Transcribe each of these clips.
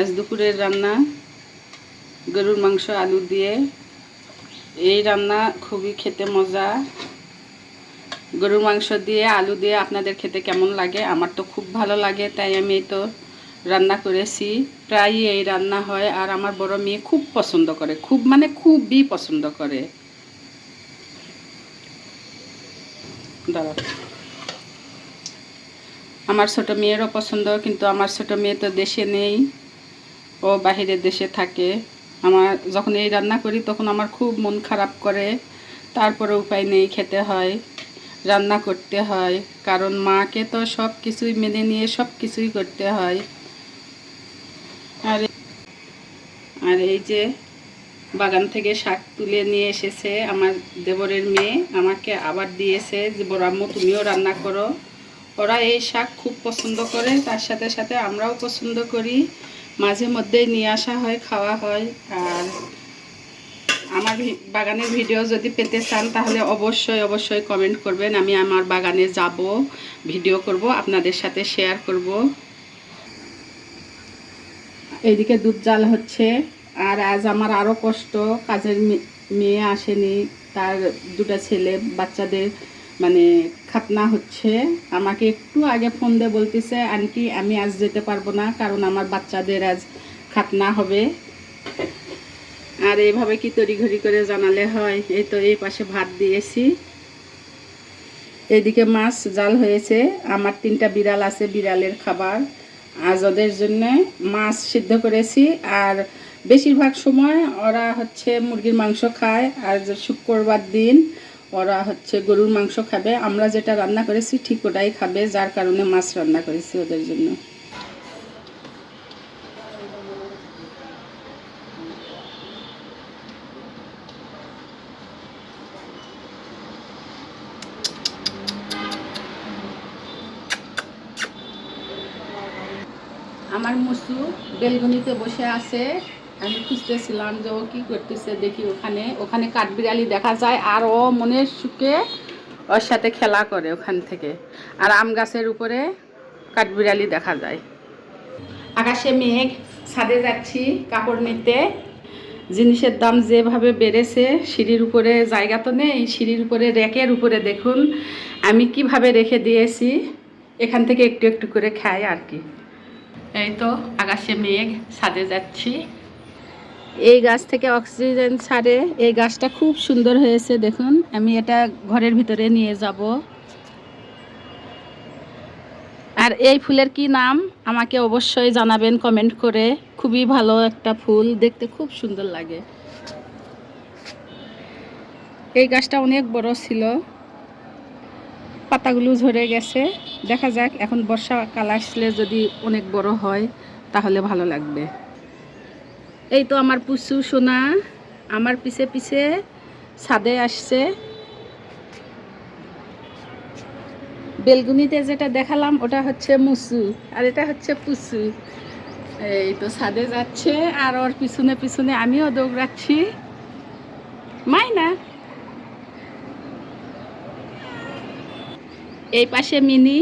আজ দুপুরের রান্না, গরুর মাংস, আলু দিয়ে। এই রান্না খুবই খেতে মজা। গরুর মাংস দিয়ে, আলু দিয়ে আপনাদের খেতে কেমন লাগে? আমার তো খুব ভালো লাগে, তাই আমি তো রান্না করেছি। প্রায়ই এই রান্না হয়, আর আমার বড় মেয়ে খুব পছন্দ করে, খুব মানে খুবই পছন্দ করে। দাঁড়া আমার ছোট মেয়েরও পছন্দ, কিন্তু আমার ছোট মেয়ে তো দেশে নেই। ও বাহিরের দেশে থাকে। আমার যখন এই রান্না করি, তখন আমার খুব মন খারাপ করে। তারপরে উপায় নেই, খেতে হয়, রান্না করতে হয়। কারণ মাকে তো সব কিছুই মেনে নিয়ে সব কিছুই করতে হয়। আর আর এই যে বাগান থেকে শাক তুলে নিয়ে এসেছে আমার দেবরের মেয়ে। আমাকে আবার দিয়েছে যে, বড় আম্মু, তুমিও রান্না করো। ওরা এই শাক খুব পছন্দ করে, তার সাথে সাথে আমরাও পছন্দ করি। মাঝে মধ্যেই নিয়ে আসা হয়, খাওয়া হয়। আর আমার বাগানের ভিডিও যদি পেতে চান, তাহলে অবশ্যই অবশ্যই কমেন্ট করবেন। আমি আমার বাগানে যাব, ভিডিও করব, আপনাদের সাথে শেয়ার করব। এইদিকে দুধ জাল হচ্ছে। আর আজ আমার আরও কষ্ট, কাজের মেয়ে আসেনি, তার দুটো ছেলে, বাচ্চাদের মানে খাতনা হচ্ছে। আমাকে একটু আগে ফোন দিয়ে বলতেছে, আন্টি, আমি আজ যেতে পারব না, কারণ আমার বাচ্চাদের আজ খাতনা হবে। আর এইভাবে কি তড়িঘড়ি করে জানালে হয়? এই তো এই পাশে ভাত দিয়েছি। এদিকে মাছ জাল হয়েছে। আমার তিনটা বিড়াল আছে, বিড়ালের খাবার। আজ ওদের জন্য মাছ সিদ্ধ করেছি। আর বেশিরভাগ সময় ওরা হচ্ছে মুরগির মাংস খায়। আর শুক্রবার দিন ওরা হচ্ছে, গরুর মাংস খাবে। আমরা যেটা রান্না করেছি ঠিক ওটাই খাবে, যার কারণে মাছ রান্না করেছি ওদের জন্য। আমার মুসু বেলগুনিতে বসে আছে। আমি খুঁজতেছিলাম যে ও কী করতেছে, দেখি ওখানে ওখানে কাঠবিড়ালি দেখা যায় আর ও মনের সুখে ওর সাথে খেলা করে ওখান থেকে। আর আম গাছের উপরে কাঠবিড়ালি দেখা যায়। আকাশে মেঘ, ছাদে যাচ্ছি কাপড় নিতে। জিনিসের দাম যেভাবে বেড়েছে, সিঁড়ির উপরে জায়গা তো নেই, সিঁড়ির উপরে র্যাকের উপরে দেখুন, আমি কীভাবে রেখে দিয়েছি, এখান থেকে একটু একটু করে খাই আর কি। এই তো, আকাশে মেঘ, ছাদে যাচ্ছি। এই গাছ থেকে অক্সিজেন ছাড়ে। এই গাছটা খুব সুন্দর হয়েছে, দেখুন। আমি এটা ঘরের ভিতরে নিয়ে যাব। আর এই ফুলের কি নাম, আমাকে অবশ্যই জানাবেন কমেন্ট করে। খুবই ভালো একটা ফুল, দেখতে খুব সুন্দর লাগে। এই গাছটা অনেক বড় ছিল। পাতাগুলো ঝরে গেছে। দেখা যাক, এখন বর্ষাকাল আসলে যদি অনেক বড় হয়, তাহলে ভালো লাগবে। এই তো আমার পুচু সোনা, আমার পিছে পিছে ছাদে আসছে। বেলগুনিতে যেটা দেখালাম, ওটা হচ্ছে মুসু, আর এটা হচ্ছে পুচু। এই তো ছাদে যাচ্ছে, আর ওর পিছনে পিছনে আমিও দৌড়াচ্ছি। মাইনা এই পাশে মিনি,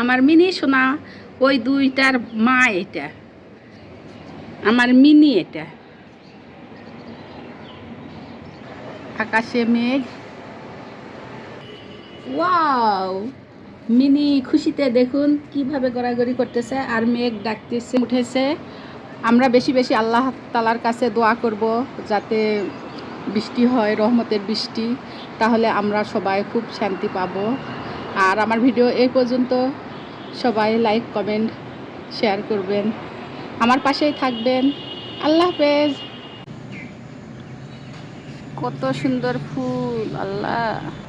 আমার মিনি সোনা, ওই দুইটার মা এটা। আমার মিনি এটা। আকাশে মেঘ। ওয়াও! মিনি খুশিতে দেখুন কীভাবে গড়াগড়ি করতেছে আর মেঘ ডাকতেছে, উঠেছে। আমরা বেশি বেশি আল্লাহ তালার কাছে দোয়া করব যাতে বৃষ্টি হয়, রহমতের বৃষ্টি, তাহলে আমরা সবাই খুব শান্তি পাব। আর আমার ভিডিও এই পর্যন্ত সবাই লাইক, কমেন্ট, শেয়ার করবেন। আমার পাশেই থাকবেন। আল্লাহ হাফেজ। কত সুন্দর ফুল আল্লাহ।